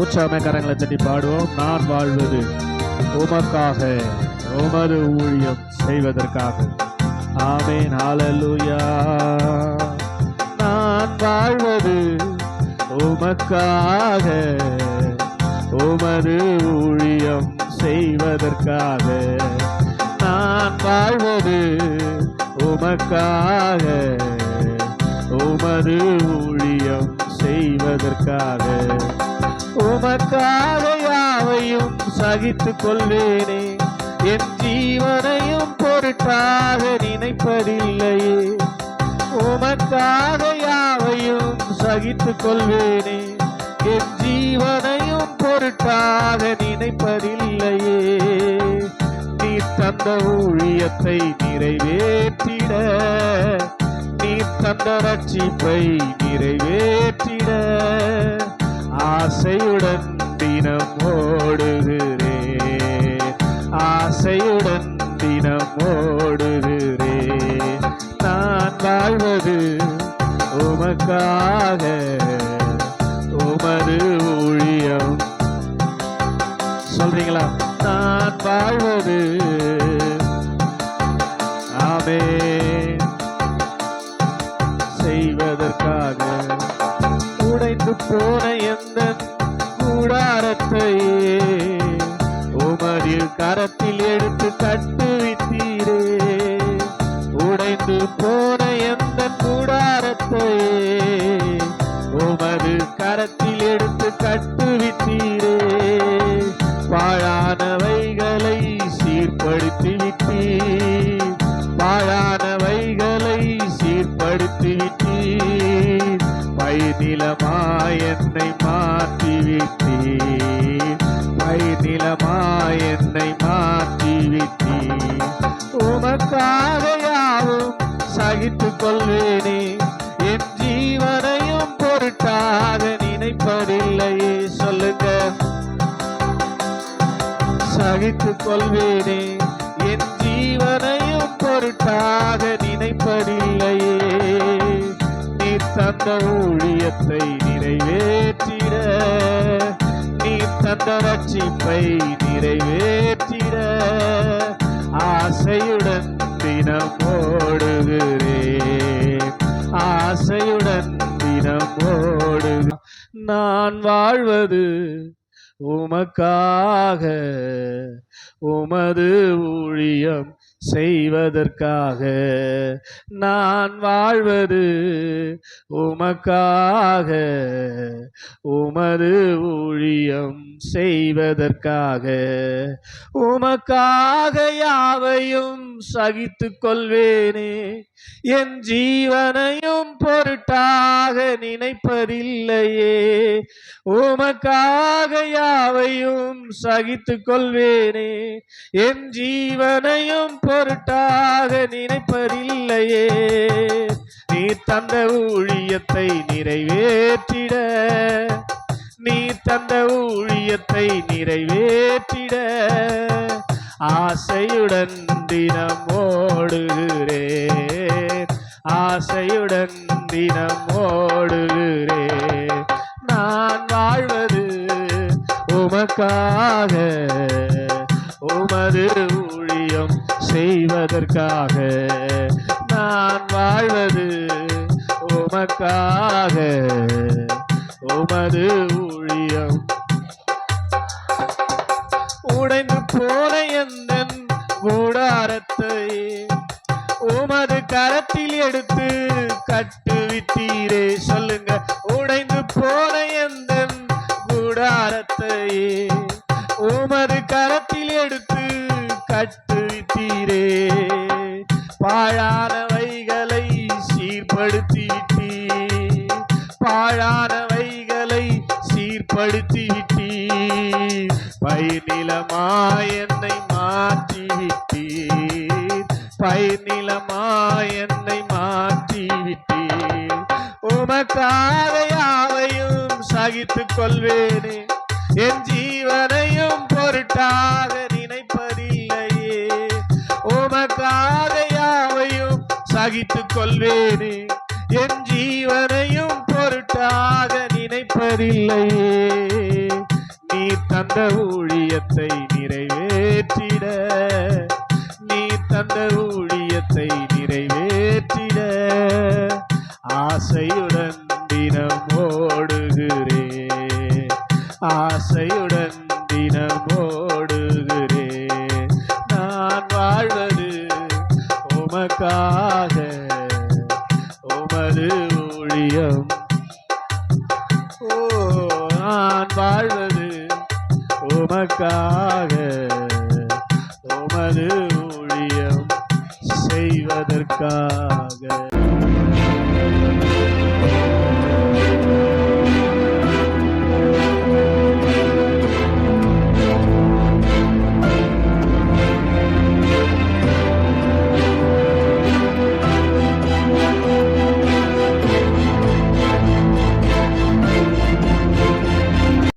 உற்சாகமே கரங்களை தட்டி பாடுவோம். நான் வாழ்வது உமக்காக உமது ஊழியம் செய்வதற்காக. ஆமே நாளலுயா நான் வாழ்வது உமக்காக உமது ஊழியம் செய்வதற்காக. நான் வாழ்வது உமக்காக உமது ஊழியம் செய்வதற்காக. உமக்காக யாவையும் சகித்துக் கொள்வேனே. என் ஜீவனையும் பொருட்டாக நினைப்பதில்லையே. உமக்காக யாவையும் சகித்துக் கொள்வேனே. என் ஜீவனையும் பொருட்டாக நினைப்பதில்லையே. நீ தந்த ஊழியத்தை நிறைவேற்றிட. நீ தந்த ரட்சிப்பை நிறைவேற்றிட. ஆசையுடன் தினம் ஓடுகிறே. ஆசையுடன் தினம் ஓடுகிறே. நான் வாழ்வது உமக்காக உமது ஊழியம். சொல்றீங்களா? நான் வாழ்வது ஆமே செய்வதற்காக. உடைந்து போன கண்ணன் கூடாரத்தை உமதில் கரத்தில் எடுத்து கட்டுவித்தீரே. உடைந்து போன எந்த கூடாரத்தை உமது கரத்தில் எடுத்து கட்டுவித்தீரே. பாழானவைகளை சீர்படுத்தி விட்டீர். பாழானவைகளை சீர்படுத்தி விட்டீர். பைநிலமாய் என்னை உமக்காக சகித்து கொள்வேனே. என் ஜீவனையும் பொருட்டாக நினைப்பதில்லையே சொல்லுங்க. சகித்து கொள்வேனே. என் ஜீவனையும் பொருட்டாக நினைப்பதில்லையே. நீ தந்த ஊழியத்தை நிறைவேற்றிட. நீ தந்த ரட்சிப்பை நிறைவேற்றிட. ஆசையுடன் தினம் ஓடுகிறேன். ஆசையுடன் தினம் ஓடு நான் வாழ்வது உமக்காக உமது ஊழியம் செய்வதற்காக. நான் வாழ்வது உமக்காக உமது ஊழியம் செய்வதற்காக. உமக்காக யாவையும் சகித்து கொள்வேனே. என் ஜீவனையும் பொருட்டாக நினைப்பதில்லையே. உமக்காக யாவையும் சகித்து கொள்வேனே. என் ஜீவனையும் பொருட்டாக நினைப்பதில்லையே. நீ தந்த ஊழியத்தை நிறைவேற்றிட. நீ தந்த ஊழியத்தை நிறைவேற்றிட ஆசையுடன் தினம் ஓடுகிறேன். ஆசையுடன் தினம் ஓடுகிறேன். நான் வாழ்வது உமக்காக உமது ஊழியம் செய்வதற்காக. நான் வாழ்வது உமக்காக உமது ஊழியம். உடைந்து போன எந்த கூடாரத்தை உமது கரத்தில் எடுத்து கட்டுவித்தீரே சொல்லுங்க. உடைந்து போன எந்த கூடாரத்தை உமது கரத்தில் எடுத்து கட்டுவித்தீரே பாழானவைகளை சீர்படுத்த பயிர்நிலமாய் என்னை மாற்றிவிட்டீர். விட்டீர் பயிர்நிலமாய் என்னை மாற்றிவிட்டீர். உமக்காக யாவையும் சகித்துக் கொள்வேனே. என் ஜீவனையும் பொருட்டாக நினைப்பதில்லையே. உமக்காக யாவையும் சகித்துக் கொள்வேனே. என் ஜீவனையும் பொருட்டாக நினைப்பதில்லையே. தந்த ஊழியத்தை நிறைவேற்றிட. நீ தந்த ஊழியத்தை நிறைவேற்றிட. ஆசையுடன் தினம் ஓடுகிறே. ஆசையுடன் தினம் ஓடுகிறே. நான் வாழ்வது உமக்காக. உமது ஊழியம். ஓ நான் வாழ்வது உமக்காக உமது ஊழியம் செய்வதற்காக.